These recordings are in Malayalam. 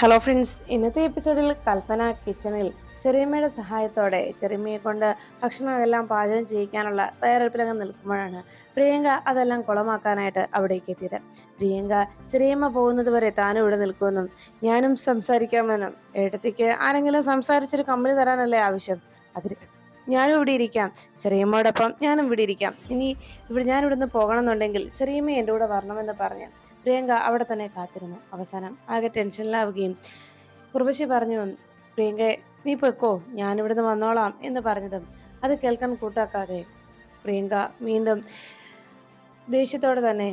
ഹലോ ഫ്രണ്ട്സ് ഇന്നത്തെ എപ്പിസോഡിൽ കൽപ്പന കിച്ചണിൽ ചെറിയമ്മയുടെ സഹായത്തോടെ ചെറിയമ്മയെ കൊണ്ട് ഭക്ഷണമെല്ലാം പാചകം ചെയ്യിക്കാനുള്ള തയ്യാറെടുപ്പിലങ്ങ് നിൽക്കുമ്പോഴാണ് പ്രിയങ്ക അതെല്ലാം കുളമാക്കാനായിട്ട് അവിടേക്ക് എത്തിയത്. പ്രിയങ്ക ചെറിയമ്മ പോകുന്നത് വരെ താനും ഇവിടെ നിൽക്കുമെന്നും ഞാനും സംസാരിക്കാമെന്നും ഏട്ടത്തിക്ക് ആരെങ്കിലും സംസാരിച്ചൊരു കമ്പനി തരാനല്ലേ ആവശ്യം? അതിന് ഞാനും ഇവിടെ ഇരിക്കാം. ചെറിയമ്മയോടൊപ്പം ഞാനും ഇവിടെ ഇരിക്കാം. ഇനി ഇവിടെ ഞാൻ ഇവിടുന്ന് പോകണമെന്നുണ്ടെങ്കിൽ ചെറിയമ്മ എന്റെ കൂടെ വരണമെന്ന് പറഞ്ഞ് പ്രിയങ്ക അവിടെ തന്നെ കാത്തിരുന്നു. അവസാനം ആകെ ടെൻഷനിലാവുകയും കുറുപശി പറഞ്ഞു പ്രിയങ്ക നീ പൊയ്ക്കോ ഞാനിവിടുന്ന് വന്നോളാം എന്ന് പറഞ്ഞതും അത് കേൾക്കാൻ കൂട്ടാക്കാതെ പ്രിയങ്ക വീണ്ടും ദേഷ്യത്തോടെ തന്നെ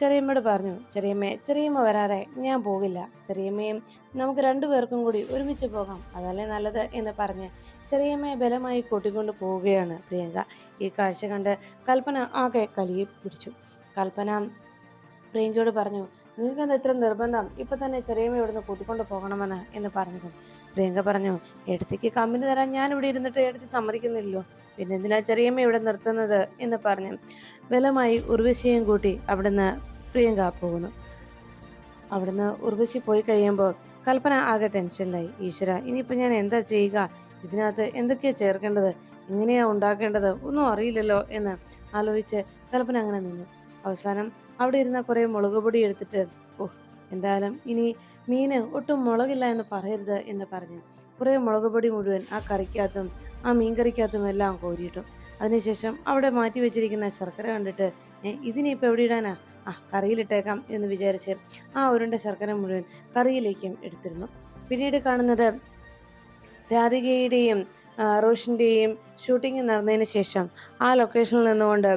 ചെറിയമ്മയോട് പറഞ്ഞു ചെറിയമ്മേ ചെറിയമ്മ വരാതെ ഞാൻ പോകില്ല. ചെറിയമ്മയും നമുക്ക് രണ്ടു പേർക്കും കൂടി ഒരുമിച്ച് പോകാം. അതല്ലേ നല്ലത് എന്ന് പറഞ്ഞ് ചെറിയമ്മയെ ബലമായി കൂട്ടിക്കൊണ്ട് പോവുകയാണ് പ്രിയങ്ക. ഈ കാഴ്ച കണ്ട് കൽപ്പന ആകെ കലിയെ പിടിച്ചു. കൽപ്പന പ്രിയങ്കയോട് പറഞ്ഞു നിങ്ങൾക്ക് എന്താ ഇത്ര നിർബന്ധം? ഇപ്പൊ തന്നെ ചെറിയമ്മ ഇവിടുന്ന് കൂട്ടിക്കൊണ്ട് പോകണമെന്ന് എന്ന് പറഞ്ഞു പ്രിയങ്ക പറഞ്ഞു എടുത്തേക്ക് കമ്പനി തരാൻ ഞാൻ ഇവിടെ ഇരുന്നിട്ട് എടുത്ത് സമ്മതിക്കുന്നില്ലല്ലോ. പിന്നെ എന്തിനാ ചെറിയമ്മ ഇവിടെ നിർത്തുന്നത്? എന്ന് പറഞ്ഞു ബലമായി ഉർവശിയും കൂട്ടി അവിടുന്ന് പ്രിയങ്ക പോകുന്നു. അവിടുന്ന് ഉർവശി പോയി കഴിയുമ്പോൾ കൽപ്പന ആകെ ടെൻഷനിലായി. ഈശ്വര ഇനിയിപ്പോൾ ഞാൻ എന്താ ചെയ്യുക? ഇതിനകത്ത് എന്തൊക്കെയാ ചേർക്കേണ്ടത്? എങ്ങനെയാ ഉണ്ടാക്കേണ്ടത്? ഒന്നും അറിയില്ലല്ലോ? എന്ന് ആലോചിച്ച് കൽപ്പന അങ്ങനെ നിന്നു. അവസാനം അവിടെ ഇരുന്ന കുറേ മുളക് പൊടി എടുത്തിട്ട് ഓ എന്തായാലും ഇനി മീന് ഒട്ടും മുളകില്ല എന്ന് പറയരുത് എന്ന് പറഞ്ഞു. കുറേ മുളക് പൊടി മുഴുവൻ ആ കറിക്കകത്തും ആ മീൻ കറിക്കകത്തും എല്ലാം കോരിയിട്ടു. അതിനുശേഷം അവിടെ മാറ്റി വെച്ചിരിക്കുന്ന ശർക്കര കണ്ടിട്ട് ഇതിനിപ്പോൾ എവിടെ ഇടാനാ? ആ കറിയിലിട്ടേക്കാം എന്ന് വിചാരിച്ച് ആ ഉരുണ്ട ശർക്കര മുഴുവൻ കറിയിലേക്കും എടുത്തിരുന്നു. പിന്നീട് കാണുന്നത് രാധികയുടെയും റോഷിന്റെയും ഷൂട്ടിംഗ് നടന്നതിന് ശേഷം ആ ലൊക്കേഷനിൽ നിന്നുകൊണ്ട്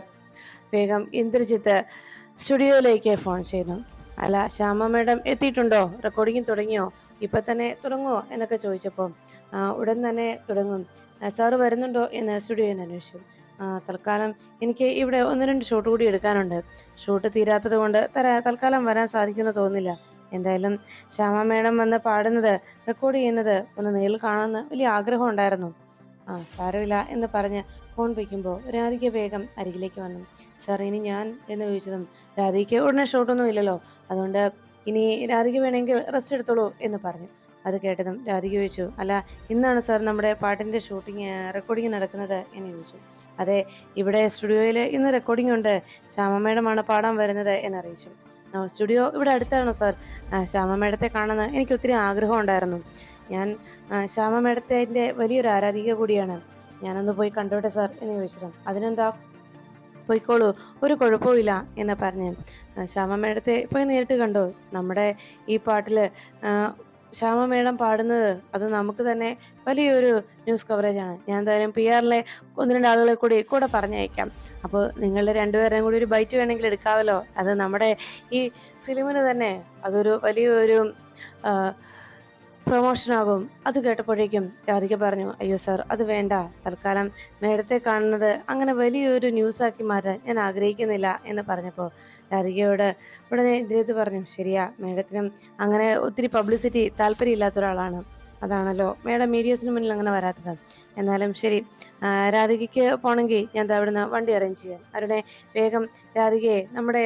വേഗം ഇന്ദ്രജിത്ത് സ്റ്റുഡിയോയിലേക്ക് ഫോൺ ചെയ്യുന്നു. അല്ല ശ്യാമ മാഡം എത്തിയിട്ടുണ്ടോ? റെക്കോർഡിംഗ് തുടങ്ങിയോ? ഇപ്പം തന്നെ തുടങ്ങുമോ എന്നൊക്കെ ചോദിച്ചപ്പോൾ ഉടൻ തന്നെ തുടങ്ങും. സാറ് വരുന്നുണ്ടോ എന്ന് സ്റ്റുഡിയോയിൽ നിന്ന് അന്വേഷിച്ചു. "ആ, തൽക്കാലം എനിക്ക് ഇവിടെ ഒന്ന് രണ്ട് ഷോട്ട് കൂടി എടുക്കാനുണ്ട്. ഷൂട്ട് തീരാത്തത് കൊണ്ട് തൽക്കാലം വരാൻ സാധിക്കുമെന്ന് തോന്നുന്നില്ല. എന്തായാലും ശ്യാമ മേഡം വന്ന് പാടുന്നത് റെക്കോർഡ് ചെയ്യുന്നത് ഒന്ന് നേരിൽ കാണുമെന്ന് വലിയ ആഗ്രഹം ഉണ്ടായിരുന്നു. ആ സാരമില്ല എന്ന് പറഞ്ഞ് ഫോൺ വയ്ക്കുമ്പോൾ രാധിക വേഗം അരികിലേക്ക് വന്നു. സാർ ഇനി ഞാൻ എന്ന് ചോദിച്ചതും രാധിക ഉടനെ ഷോട്ടൊന്നും ഇല്ലല്ലോ. അതുകൊണ്ട് ഇനി രാധിക വേണമെങ്കിൽ റെസ്റ്റ് എടുത്തോളൂ എന്ന് പറഞ്ഞു. അത് കേട്ടതും രാധിക ചോദിച്ചു അല്ല ഇന്നാണ് സാർ നമ്മുടെ പാട്ടിന്റെ ഷൂട്ടിങ് റെക്കോർഡിങ് നടക്കുന്നത്? എന്ന് ചോദിച്ചു. അതെ ഇവിടെ സ്റ്റുഡിയോയിൽ ഇന്ന് റെക്കോർഡിംഗ് ഉണ്ട്. ശ്യാമ മേഡമാണ് പാടാൻ വരുന്നത് എന്നറിയിച്ചു സ്റ്റുഡിയോ ഇവിടെ അടുത്താണോ സാർ ശ്യാമ മേഡത്തെ കാണുന്ന എനിക്ക് ഒത്തിരി ആഗ്രഹം ഉണ്ടായിരുന്നു. ഞാൻ ശ്യാമ മേഡത്തിന്റെ വലിയൊരു ആരാധിക കൂടിയാണ്. ഞാനൊന്ന് പോയി കണ്ടോട്ടെ സാർ എന്ന് ചോദിച്ചത് അതിനെന്താ? പോയിക്കോളൂ ഒരു കുഴപ്പമില്ല എന്ന് പറഞ്ഞ്. ശ്യാമ മേഡത്തെ പോയി നേരിട്ട് കണ്ടോ. നമ്മുടെ ഈ പാട്ടിൽ ശ്യാമ മേഡം പാടുന്നത് അത് നമുക്ക് തന്നെ വലിയൊരു ന്യൂസ് കവറേജ് ആണ്. ഞാൻ എന്തായാലും പി ആറിലെ ഒന്ന് രണ്ട് ആളുകളെ കൂടി കൂടെ പറഞ്ഞയക്കാം. അപ്പോൾ നിങ്ങളുടെ രണ്ടുപേരെയും കൂടി ഒരു ബൈറ്റ് വേണമെങ്കിൽ എടുക്കാമല്ലോ. അത് നമ്മുടെ ഈ ഫിലിമിന് തന്നെ അതൊരു വലിയൊരു പ്രൊമോഷൻ ആകും. അത് കേട്ടപ്പോഴേക്കും രാധിക പറഞ്ഞു അയ്യോ സാർ അത് വേണ്ട. തൽക്കാലം മേഡത്തെ കാണുന്നത് അങ്ങനെ വലിയൊരു ന്യൂസാക്കി മാറ്റാൻ ഞാൻ ആഗ്രഹിക്കുന്നില്ല. എന്ന് പറഞ്ഞപ്പോൾ രാധികയോട് ഉടനെ ഇന്ദ്രിയത്ത് പറഞ്ഞു ശരിയാ മേഡത്തിനും അങ്ങനെ ഒത്തിരി പബ്ലിസിറ്റി താല്പര്യമില്ലാത്ത ഒരാളാണ്. അതാണല്ലോ മേഡം മീഡിയസിന് മുന്നിൽ അങ്ങനെ വരാത്തത്. എന്നാലും ശരി രാധികയ്ക്ക് പോണെങ്കിൽ ഞാൻ അവിടുന്ന് വണ്ടി അറേഞ്ച് ചെയ്യാം. അവരുടെ വേഗം രാധികയെ നമ്മുടെ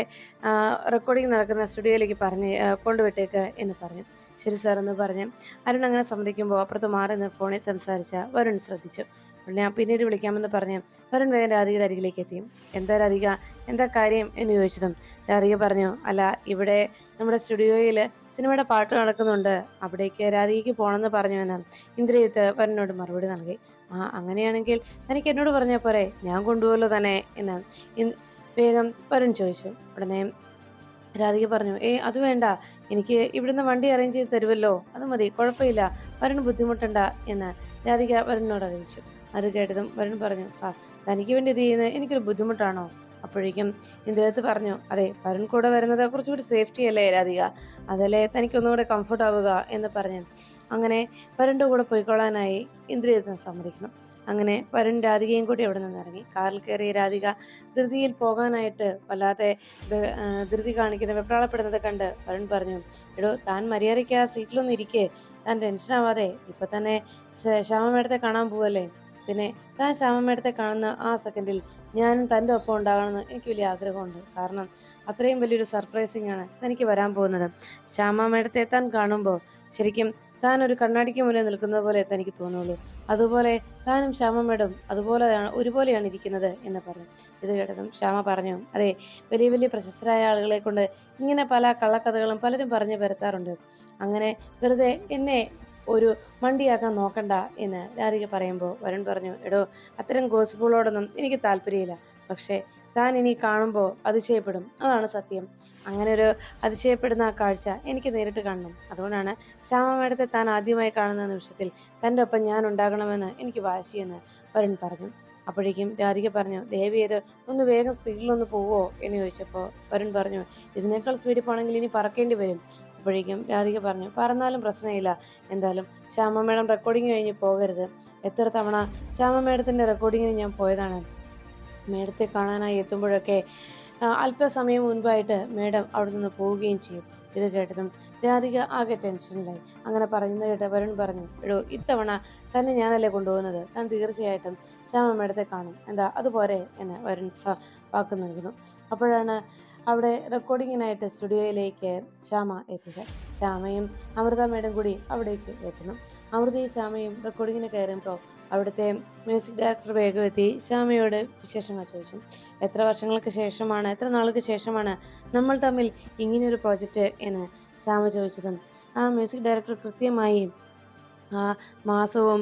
റെക്കോർഡിംഗ് നടക്കുന്ന സ്റ്റുഡിയോയിലേക്ക് പറഞ്ഞ് കൊണ്ടുവിട്ടേക്ക് എന്ന് പറഞ്ഞു. ശരി സാർ എന്ന് പറഞ്ഞ് അരുൺ അങ്ങനെ സമ്മതിക്കുമ്പോൾ അപ്പുറത്ത് മാറി നിന്ന് ഫോണിൽ സംസാരിച്ച വരുൺ ശ്രദ്ധിച്ചു. ഞാൻ പിന്നീട് വിളിക്കാമെന്ന് പറഞ്ഞ് വരുൺ വേഗം രാധികയുടെ അരികിലേക്ക് എത്തി. എന്താ രാധിക? എന്താ കാര്യം? എന്ന് ചോദിച്ചതും രാധിക പറഞ്ഞു അല്ല ഇവിടെ നമ്മുടെ സ്റ്റുഡിയോയിൽ സിനിമയുടെ പാട്ട് നടക്കുന്നുണ്ട്. അവിടേക്ക് രാധികയ്ക്ക് പോകണമെന്ന് പറഞ്ഞു എന്ന് ഇന്ദ്രജിത്ത് വരുണിനോട് മറുപടി നൽകി. ആ അങ്ങനെയാണെങ്കിൽ എനിക്ക് എന്നോട് പറഞ്ഞ പോരെ? ഞാൻ കൊണ്ടുപോകല്ലോ തന്നെ എന്ന് വേഗം വരുൺ ചോദിച്ചു. ഉടനെ രാധിക പറഞ്ഞു ഏ അത് വേണ്ട. എനിക്ക് ഇവിടുന്ന് വണ്ടി അറേഞ്ച് ചെയ്ത് തരുമല്ലോ അത് മതി കുഴപ്പമില്ല. വരുൺ ബുദ്ധിമുട്ടണ്ട എന്ന് രാധിക വരുണിനോട് അറിയിച്ചു. അത് കേട്ടതും വരുൺ പറഞ്ഞു ആ തനിക്ക് വേണ്ടി ഇത് ചെയ്യുന്നത് എനിക്കൊരു ബുദ്ധിമുട്ടാണോ? അപ്പോഴേക്കും ഇന്ദ്രജിത്ത് പറഞ്ഞു അതെ വരുൺ കൂടെ വരുന്നത് കുറച്ചുകൂടി സേഫ്റ്റി അല്ലേ രാധിക? അതല്ലേ തനിക്കൊന്നുകൂടെ കംഫർട്ട് ആവുക? എന്ന് പറഞ്ഞു. അങ്ങനെ വരുണിന്റെ കൂടെ പോയിക്കൊള്ളാനായി ഇന്ദ്രിയത്തിന് സമ്മതിക്കണം. അങ്ങനെ വരുൺ രാധികയും കൂടി അവിടെ നിന്ന് ഇറങ്ങി കാറിൽ കയറിയ രാധിക ധൃതിയിൽ പോകാനായിട്ട് വല്ലാതെ ധൃതി കാണിക്കുന്ന വെപ്രാളപ്പെടുന്നത് കണ്ട് വരുൺ പറഞ്ഞു എടോ താൻ മര്യാദയ്ക്ക് ആ സീറ്റിലൊന്നും ഇരിക്കേ. താൻ ടെൻഷനാവാതെ ഇപ്പൊ തന്നെ ശ്യാമമേടത്തെ കാണാൻ പോവല്ലേ? പിന്നെ താൻ ശ്യാമമേടത്തെ കാണുന്ന ആ സെക്കൻഡിൽ ഞാനും തന്റെ ഒപ്പം ഉണ്ടാകണമെന്ന് എനിക്ക് വലിയ ആഗ്രഹമുണ്ട്. കാരണം അത്രയും വലിയൊരു സർപ്രൈസിങ് ആണ് തനിക്ക് വരാൻ പോകുന്നത്. ശ്യാമമേടത്തെ താൻ കാണുമ്പോൾ ശരിക്കും താൻ ഒരു കണ്ണാടിക്ക് മുന്നേ നിൽക്കുന്നത് പോലെ തനിക്ക് തോന്നുള്ളൂ അതുപോലെ താനും ശ്യാമ മേഡം അതുപോലെയാണ് ഒരുപോലെയാണ് ഇരിക്കുന്നത് എന്ന് പറഞ്ഞു. ഇത് കേട്ടതും ശ്യാമ പറഞ്ഞു അതെ വലിയ വലിയ പ്രശസ്തരായ ആളുകളെ കൊണ്ട് ഇങ്ങനെ പല കള്ളക്കഥകളും പലരും പറഞ്ഞു പരത്താറുണ്ട്. അങ്ങനെ വെറുതെ എന്നെ ഒരു മണ്ടിയാക്കാൻ നോക്കണ്ട എന്ന് രാധിക പറയുമ്പോൾ വരുൺ പറഞ്ഞു എടോ അത്തരം ഗോസിപ്പുകളോടൊന്നും എനിക്ക് താല്പര്യമില്ല. പക്ഷേ താൻ ഇനി കാണുമ്പോൾ അതിശയപ്പെടും. അതാണ് സത്യം. അങ്ങനെ ഒരു അതിശയപ്പെടുന്ന ആ കാഴ്ച എനിക്ക് നേരിട്ട് കാണണം. അതുകൊണ്ടാണ് ശ്യാമ മേഡത്തെ താൻ ആദ്യമായി കാണുന്ന നിമിഷത്തിൽ തന്റെ ഒപ്പം ഞാൻ ഉണ്ടാകണമെന്ന് എനിക്ക് വാശിയെന്ന് വരുൺ പറഞ്ഞു. അപ്പോഴേക്കും രാധിക പറഞ്ഞു ദേവി ഇത് ഒന്ന് വേഗം സ്പീഡിലൊന്ന് പോവോ? എന്ന് ചോദിച്ചപ്പോൾ വരുൺ പറഞ്ഞു ഇതിനേക്കാൾ സ്പീഡിൽ പോകണമെങ്കിൽ ഇനി പറക്കേണ്ടി വരും. അപ്പോഴേക്കും രാധിക പറഞ്ഞു പറഞ്ഞാലും പ്രശ്നമില്ല. എന്തായാലും ശ്യാമ മേഡം റെക്കോർഡിങ് കഴിഞ്ഞ് പോകരുത്. എത്ര തവണ ശ്യാമ മേഡത്തിന്റെ റെക്കോർഡിങ്ങിന് ഞാൻ പോയതാണ്. മേഡത്തെ കാണാനായി എത്തുമ്പോഴൊക്കെ അല്പസമയം മുൻപായിട്ട് മേഡം അവിടെ നിന്ന് പോവുകയും ചെയ്യും. ഇത് കേട്ടതും രാധിക ആകെ ടെൻഷനിലായി. അങ്ങനെ പറയുന്നത് കേട്ട് വരുൺ പറഞ്ഞു എടോ ഇത്തവണ തന്നെ ഞാനല്ലേ കൊണ്ടുപോകുന്നത്? താൻ തീർച്ചയായിട്ടും ശ്യാമ മേഡത്തെ കാണും. എന്താ അതുപോലെ എന്നെ വരുൺ സ വാക്ക് നൽകുന്നു. അപ്പോഴാണ് അവിടെ റെക്കോർഡിങ്ങിനായിട്ട് സ്റ്റുഡിയോയിലേക്ക് ശ്യാമ എത്തുക. ശ്യാമയും അമൃത മേഡം കൂടി അവിടേക്ക് എത്തുന്നു. അമൃതയും ശ്യാമയും റെക്കോർഡിങ്ങിന് കയറുമ്പോൾ അവിടുത്തെ മ്യൂസിക് ഡയറക്ടർ വേഗം എത്തി ശ്യാമയോട് വിശേഷങ്ങൾ ചോദിച്ചു. എത്ര വർഷങ്ങൾക്ക് ശേഷമാണ് എത്ര നാളുകൾക്ക് ശേഷമാണ് നമ്മൾ തമ്മിൽ ഇങ്ങനെയൊരു പ്രോജക്റ്റ് എന്ന് ശ്യാമ ചോദിച്ചതും. ആ മ്യൂസിക് ഡയറക്ടർ കൃത്യമായി ആ മാസവും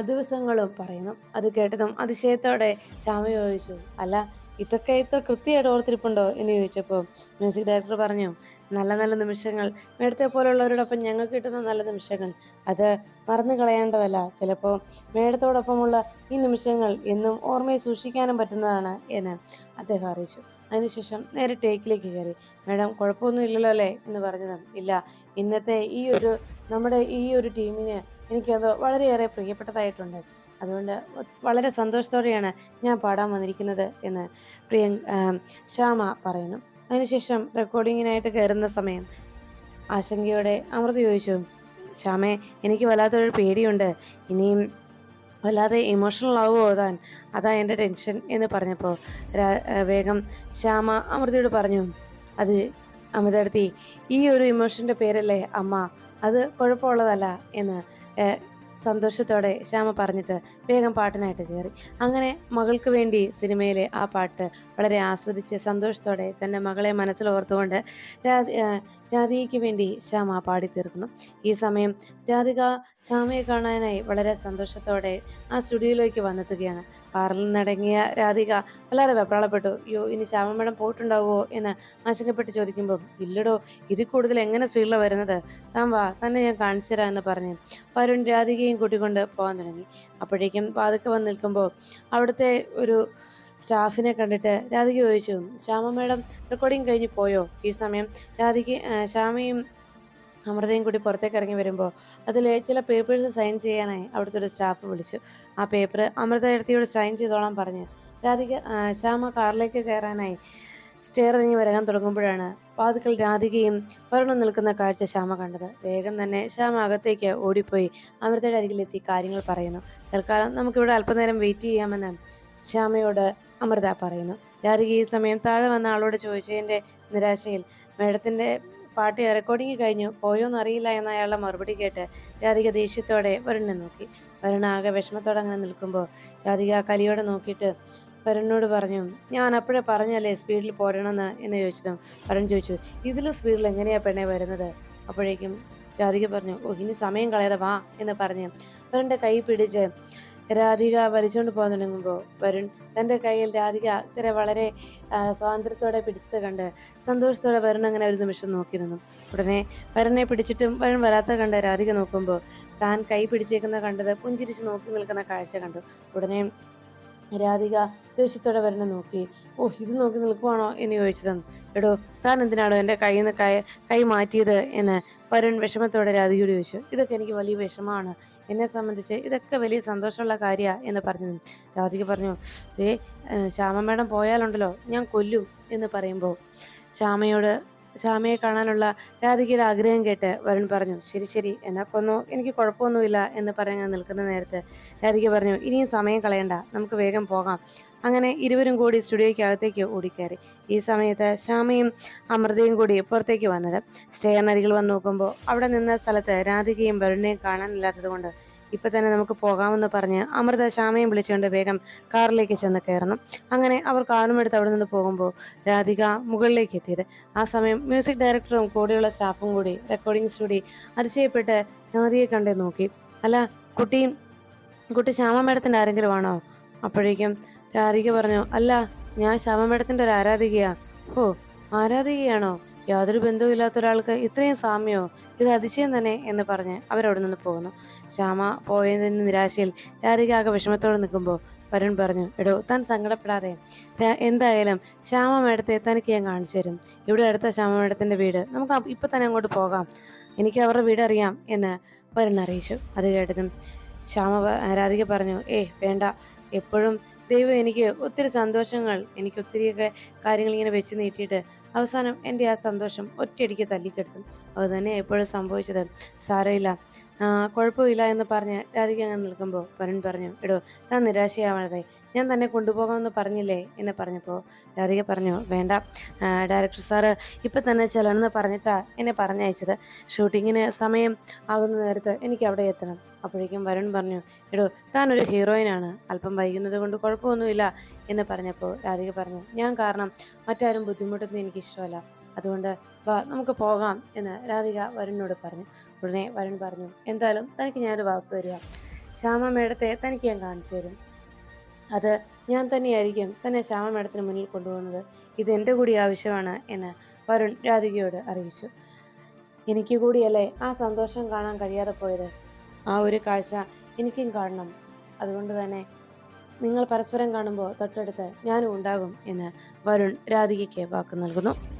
ദിവസങ്ങളും പറയുന്നു. അത് കേട്ടതും അതിശയത്തോടെ ശ്യാമ ചോദിച്ചു അല്ല ഇതൊക്കെ ഇത്ര കൃത്യമായിട്ട് ഓർത്തിരിപ്പുണ്ടോ? എന്ന് ചോദിച്ചപ്പോൾ മ്യൂസിക് ഡയറക്ടർ പറഞ്ഞു നല്ല നല്ല നിമിഷങ്ങൾ. മേടത്തെ പോലുള്ളവരോടൊപ്പം ഞങ്ങൾക്ക് കിട്ടുന്ന നല്ല നിമിഷങ്ങൾ. അത് മറന്നു കളയേണ്ടതല്ല. ചിലപ്പോൾ മേടത്തോടൊപ്പമുള്ള ഈ നിമിഷങ്ങൾ എന്നും ഓർമ്മയിൽ സൂക്ഷിക്കാനും പറ്റുന്നതാണ് എന്ന് അദ്ദേഹം അറിയിച്ചു. അതിനുശേഷം നേരെ ടേക്കിലേക്ക് കയറി. മേഡം കുഴപ്പമൊന്നും ഇല്ലല്ലോ അല്ലേ എന്ന് പറഞ്ഞത് ഇല്ല ഇന്നത്തെ ഈ ഒരു നമ്മുടെ ഈ ഒരു ടീമിന് എനിക്കത് വളരെയേറെ പ്രിയപ്പെട്ടതായിട്ടുണ്ട്. അതുകൊണ്ട് വളരെ സന്തോഷത്തോടെയാണ് ഞാൻ പാടാൻ വന്നിരിക്കുന്നത് എന്ന് പ്രിയ ശ്യാമ പറയുന്നു. അതിനുശേഷം റെക്കോർഡിങ്ങിനായിട്ട് കയറുന്ന സമയം. ആശങ്കയോടെ അമൃത ചോദിച്ചു ശ്യാമേ എനിക്ക് വല്ലാത്തൊരു പേടിയുണ്ട്. ഇനിയും വല്ലാതെ ഇമോഷണൽ ആവുമോ താൻ? അതാ എന്റെ ടെൻഷൻ എന്ന് പറഞ്ഞപ്പോൾ വേഗം ശ്യാമ അമൃതയോട് പറഞ്ഞു അത് അമൃതടുത്തി ഈ ഒരു ഇമോഷന്റെ പേരല്ലേ അമ്മ അത് കുഴപ്പമുള്ളതല്ല എന്ന് സന്തോഷത്തോടെ ശ്യാമ പറഞ്ഞിട്ട് വേഗം പാട്ടിനായിട്ട് കയറി അങ്ങനെ മകൾക്ക് വേണ്ടി സിനിമയിലെ ആ പാട്ട് വളരെ ആസ്വദിച്ച് സന്തോഷത്തോടെ തന്റെ മകളെ മനസ്സിൽ ഓർത്തുകൊണ്ട് രാധികയ്ക്ക് വേണ്ടി ശ്യാമ പാടി തീർക്കുന്നു. ഈ സമയം രാധിക ശ്യാമയെ കാണാനായി വളരെ സന്തോഷത്തോടെ ആ സ്റ്റുഡിയോയിലേക്ക് വന്നെത്തുകയാണ്. പാറിൽ നിന്നടങ്ങിയ രാധിക വളരെ വെപ്രാളപ്പെട്ടു. അയ്യോ ഇനി ശ്യാമ മേഡം പോയിട്ടുണ്ടാവുമോ? എന്ന് ആശങ്കപ്പെട്ട് ചോദിക്കുമ്പോൾ ഇല്ലടോ ഇത് കൂടുതൽ എങ്ങനെ സ്പീഡിലാണ് വരുന്നത്? താൻ വാ തന്നെ ഞാൻ കാണിച്ചു തരാം എന്ന് പറഞ്ഞു. വരുൺ രാധികയും കൂട്ടിക്കൊണ്ട് പോകാൻ തുടങ്ങി. അപ്പോഴേക്കും പാതുക്കെ വന്ന് നിൽക്കുമ്പോൾ അവിടുത്തെ ഒരു സ്റ്റാഫിനെ കണ്ടിട്ട് രാധിക ചോദിച്ചു ശ്യാമ മേഡം റെക്കോർഡിങ് കഴിഞ്ഞ് പോയോ? ഈ സമയം രാധിക ശ്യാമയും അമൃതയും കൂടി പുറത്തേക്ക് ഇറങ്ങി വരുമ്പോൾ അതിൽ ചില പേപ്പേഴ്സ് സൈൻ ചെയ്യാനായി അവിടുത്തെ ഒരു സ്റ്റാഫ് വിളിച്ചു. ആ പേപ്പർ അമൃത എടുത്തിയോട് സൈൻ ചെയ്തോളാൻ പറഞ്ഞ് രാധിക ശ്യാമ കാറിലേക്ക് കയറാനായി സ്റ്റെയർ ഇറങ്ങി വരാൻ തുടങ്ങുമ്പോഴാണ് വാതുക്കൽ രാധികയും വരുണും നിൽക്കുന്ന കാഴ്ച ശ്യാമ കണ്ടത്. വേഗം തന്നെ ശ്യാമ അകത്തേക്ക് ഓടിപ്പോയി അമൃതയുടെ അരികിലെത്തി കാര്യങ്ങൾ പറയുന്നു. തൽക്കാലം നമുക്കിവിടെ അല്പനേരം വെയിറ്റ് ചെയ്യാമെന്ന് ശ്യാമയോട് അമൃത പറയുന്നു. രാധിക ഈ സമയം താഴെ വന്ന ആളോട് ചോദിച്ചതിന്റെ നിരാശയിൽ മേഡത്തിന്റെ പാട്ട് റെക്കോർഡിങ് കഴിഞ്ഞു. പോയോന്ന് അറിയില്ല എന്ന അയാളുടെ മറുപടി കേട്ട് രാധിക ദേഷ്യത്തോടെ വരുണിനെ നോക്കി. വരുണ ആകെ വിഷമത്തോടെ അങ്ങനെ നിൽക്കുമ്പോൾ രാധിക കലിയോടെ നോക്കിയിട്ട് വരുണിനോട് പറഞ്ഞു ഞാൻ അപ്പോഴേ പറഞ്ഞല്ലേ സ്പീഡിൽ പോരണമെന്ന്? എന്ന് ചോദിച്ചതും വരുൺ ചോദിച്ചു ഇതിൽ സ്പീഡിൽ എങ്ങനെയാണ് പെണ്ണെ വരുന്നത്? അപ്പോഴേക്കും രാധിക പറഞ്ഞു ഓ ഇനി സമയം കളയാതെ വാ എന്ന് പറഞ്ഞ്. വരുണിന്റെ കൈ പിടിച്ച് രാധിക വലിച്ചുകൊണ്ട് പോകാൻ തുടങ്ങുമ്പോൾ വരുൺ തന്റെ കയ്യിൽ രാധിക ഇത്ര വളരെ സ്വാതന്ത്ര്യത്തോടെ പിടിച്ചത് കണ്ട് സന്തോഷത്തോടെ വരുൺ അങ്ങനെ ഒരു നിമിഷം നോക്കിയിരുന്നു ഉടനെ വരനെ പിടിച്ചിട്ടും വരുൺ വരാത്ത കണ്ട് രാധിക നോക്കുമ്പോൾ താൻ കൈ പിടിച്ചേക്കുന്ന കണ്ടത് പുഞ്ചിരിച്ച് നോക്കി നിൽക്കുന്ന കാഴ്ച കണ്ടു. ഉടനെ രാധിക ദേഷ്യത്തോടെ വരനെ നോക്കി. ഓ ഇത് നോക്കി നിൽക്കുവാണോ? എന്ന് ചോദിച്ചതും എടോ താൻ എന്തിനാണോ എന്റെ കയ്യിൽ നിന്ന് കൈ കൈ മാറ്റിയത്? എന്ന് വരുൺ വിഷമത്തോടെ രാധികയോട് ചോദിച്ചു. ഇതൊക്കെ എനിക്ക് വലിയ വിഷമമാണ്. എന്നെ സംബന്ധിച്ച് ഇതൊക്കെ വലിയ സന്തോഷമുള്ള കാര്യമാണ് എന്ന് പറഞ്ഞു രാധിക പറഞ്ഞു ദേ ശ്യാമ മേഡം പോയാലുണ്ടല്ലോ ഞാൻ കൊല്ലും എന്ന് പറയുമ്പോൾ ശ്യാമയോട് ശ്യാമയെ കാണാനുള്ള രാധികയുടെ ആഗ്രഹം കേട്ട് വരുൺ പറഞ്ഞു ശരി ശരി എന്നാ കൊന്നോ എനിക്ക് കുഴപ്പമൊന്നുമില്ല എന്ന് പറഞ്ഞ് നിൽക്കുന്ന നേരത്ത് രാധിക പറഞ്ഞു ഇനിയും സമയം കളയണ്ട നമുക്ക് വേഗം പോകാം. അങ്ങനെ ഇരുവരും കൂടി സ്റ്റുഡിയോയ്ക്കകത്തേക്ക് ഓടിക്കയറി. ഈ സമയത്ത് ശ്യാമയും അമൃതയും കൂടി പുറത്തേക്ക് വന്നത്. നരികൾ വന്ന് നോക്കുമ്പോൾ അവിടെ നിന്ന സ്ഥലത്ത് രാധികയും വരുണിനെയും കാണാനില്ലാത്തത് കൊണ്ട് ഇപ്പൊ തന്നെ നമുക്ക് പോകാമെന്ന് പറഞ്ഞ് അമൃത ശ്യാമയും വിളിച്ചുകൊണ്ട് വേഗം കാറിലേക്ക് ചെന്ന് കയറുന്നു. അങ്ങനെ അവർ കാറും എടുത്ത് അവിടെ നിന്ന് പോകുമ്പോൾ രാധിക മുകളിലേക്ക് എത്തിയത്. ആ സമയം മ്യൂസിക് ഡയറക്ടറും കൂടെയുള്ള സ്റ്റാഫും കൂടി റെക്കോർഡിംഗ് സ്റ്റുഡിയോ അതിശയപ്പെട്ട് രാധികയെ കണ്ടേ നോക്കി. അല്ല കുട്ടിയും കുട്ടി ശ്യാമ മേഡത്തിന്റെ ആരെങ്കിലും ആണോ? അപ്പോഴേക്കും രാധിക പറഞ്ഞു അല്ല ഞാൻ ശ്യാമ മേഡത്തിന്റെ ഒരു ആരാധികയാ. ഓ ആരാധികയാണോ? യാതൊരു ബന്ധവുമില്ലാത്ത ഒരാൾക്ക് ഇത്രയും സാമ്യമോ ഇത് അതിശയം തന്നെ എന്ന് പറഞ്ഞ് അവരവിടെ നിന്ന് പോകുന്നു. ശ്യാമ പോയതിന് നിരാശയിൽ രാധിക ആകെ വിഷമത്തോടെ നിൽക്കുമ്പോൾ വരുൺ പറഞ്ഞു എടോ താൻ സങ്കടപ്പെടാതെ. എന്തായാലും ശ്യാമ മേഡത്തെ തനിക്ക് ഞാൻ കാണിച്ചു തരും. ഇവിടെ അടുത്ത ശ്യാമ മേഡത്തിന്റെ വീട്. നമുക്ക് ഇപ്പം തന്നെ അങ്ങോട്ട് പോകാം. എനിക്ക് അവരുടെ വീട് അറിയാം എന്ന് വരുൺ അറിയിച്ചു. അത് കേട്ടതും ശ്യാമ രാധിക പറഞ്ഞു ഏ വേണ്ട. എപ്പോഴും ദൈവം എനിക്ക് ഒത്തിരി സന്തോഷങ്ങൾ എനിക്ക് ഒത്തിരിയൊക്കെ കാര്യങ്ങൾ ഇങ്ങനെ വെച്ച് നീട്ടിയിട്ട് അവസാനം എന്റെ ആ സന്തോഷം ഒറ്റയടിക്ക് തല്ലിക്കെടുത്തും. അത് തന്നെ എപ്പോഴും സംഭവിച്ചത്. സാരമില്ല. കുഴപ്പമില്ല എന്ന് പറഞ്ഞ് രാധിക അങ്ങനെ നിൽക്കുമ്പോൾ വരുൺ പറഞ്ഞു എടോ താൻ നിരാശയാവണതെ. ഞാൻ തന്നെ കൊണ്ടുപോകാമെന്ന് പറഞ്ഞില്ലേ? എന്ന് പറഞ്ഞപ്പോൾ രാധിക പറഞ്ഞു വേണ്ട. ഡയറക്ടർ സാറ് ഇപ്പം തന്നെ ചെല്ലണമെന്ന് പറഞ്ഞിട്ടാ എന്നെ പറഞ്ഞയച്ചത്. ഷൂട്ടിങ്ങിന് സമയം ആകുന്ന നേരത്ത് എനിക്ക് അവിടെ എത്തണം. അപ്പോഴേക്കും വരുൺ പറഞ്ഞു എടോ താൻ ഒരു ഹീറോയിനാണ്. അല്പം വൈകുന്നത് കൊണ്ട് കുഴപ്പമൊന്നുമില്ല എന്ന് പറഞ്ഞപ്പോൾ രാധിക പറഞ്ഞു ഞാൻ കാരണം മറ്റാരും ബുദ്ധിമുട്ടുന്നത് എനിക്ക് ഇഷ്ടമല്ല അതുകൊണ്ട് വാ നമുക്ക് പോകാം എന്ന് രാധിക വരുണിനോട് പറഞ്ഞു. ഉടനെ വരുൺ പറഞ്ഞു എന്തായാലും തനിക്ക് ഞാനൊരു വാക്ക് തരിക ശ്യാമ മേഡത്തെ തനിക്ക് ഞാൻ കാണിച്ചു തരും. അത് ഞാൻ തന്നെയായിരിക്കും തന്നെ ശ്യാമ മേഡത്തിന് മുന്നിൽ കൊണ്ടുപോകുന്നത്. ഇത് എന്റെ കൂടി ആവശ്യമാണ് എന്ന് വരുൺ രാധികയോട് അറിയിച്ചു. എനിക്ക് കൂടിയല്ലേ ആ സന്തോഷം കാണാൻ കഴിയാതെ പോയത്? ആ ഒരു കാഴ്ച എനിക്കും കാണണം. അതുകൊണ്ട് തന്നെ നിങ്ങൾ പരസ്പരം കാണുമ്പോൾ തൊട്ടടുത്ത് ഞാനും ഉണ്ടാകും എന്ന് വരുൺ രാധികയ്ക്ക് വാക്ക് നൽകുന്നു.